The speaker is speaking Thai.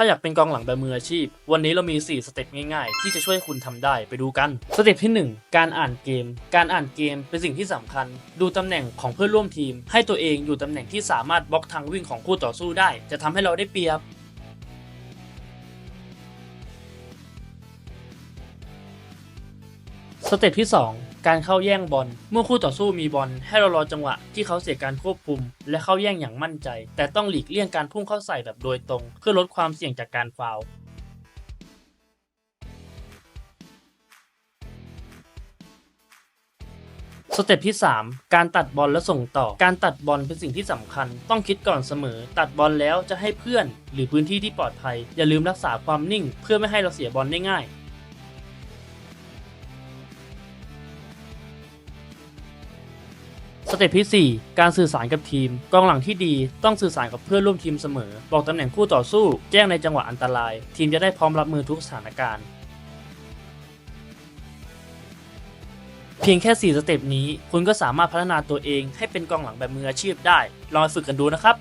ถ้าอยากเป็นกองหลังแบบมืออาชีพ วันนี้เรามี 4 สเต็ปง่ายๆ ที่จะช่วยคุณทำได้ไปดูกัน สเต็ปที่ 1 การอ่านเกม การอ่านเกมเป็นสิ่งที่สำคัญ ดูตำแหน่งของเพื่อนร่วมทีม ให้ตัวเองอยู่ตำแหน่งที่สามารถบล็อกทางวิ่งของคู่ต่อสู้ได้ จะทำให้เราได้เปรียบสเต็ปที่ 2 การเข้าแย่งบอล เมื่อคู่ต่อสู้มีบอล ให้เรารอจังหวะที่เขาเสียการควบคุม และเข้าแย่งอย่างมั่นใจ แต่ต้องหลีกเลี่ยงการพุ่งเข้าใส่แบบโดยตรง เพื่อลดความเสี่ยงจากการฟาวสเต็ปที่ 3 การตัดบอลและส่งต่อ การตัดบอลเป็นสิ่งที่สำคัญ ต้องคิดก่อนเสมอ ตัดบอลแล้วจะให้เพื่อน หรือพื้นที่ที่ปลอดภัย อย่าลืมรักษาความนิ่ง เพื่อไม่ให้เราเสียบอลได้ง่าย สเต็ปที่ 4 การสื่อสารกับทีม กองหลังที่ดีต้องสื่อสารกับเพื่อนร่วมทีมเสมอ บอกตำแหน่งคู่ต่อสู้ แจ้งในจังหวะอันตราย ทีมจะได้พร้อมรับมือทุกสถานการณ์ เพียงแค่ 4 สเต็ปนี้ คุณก็สามารถพัฒนาตัวเองให้เป็นกองหลังแบบมืออาชีพได้ ลองฝึกกันดูนะครับ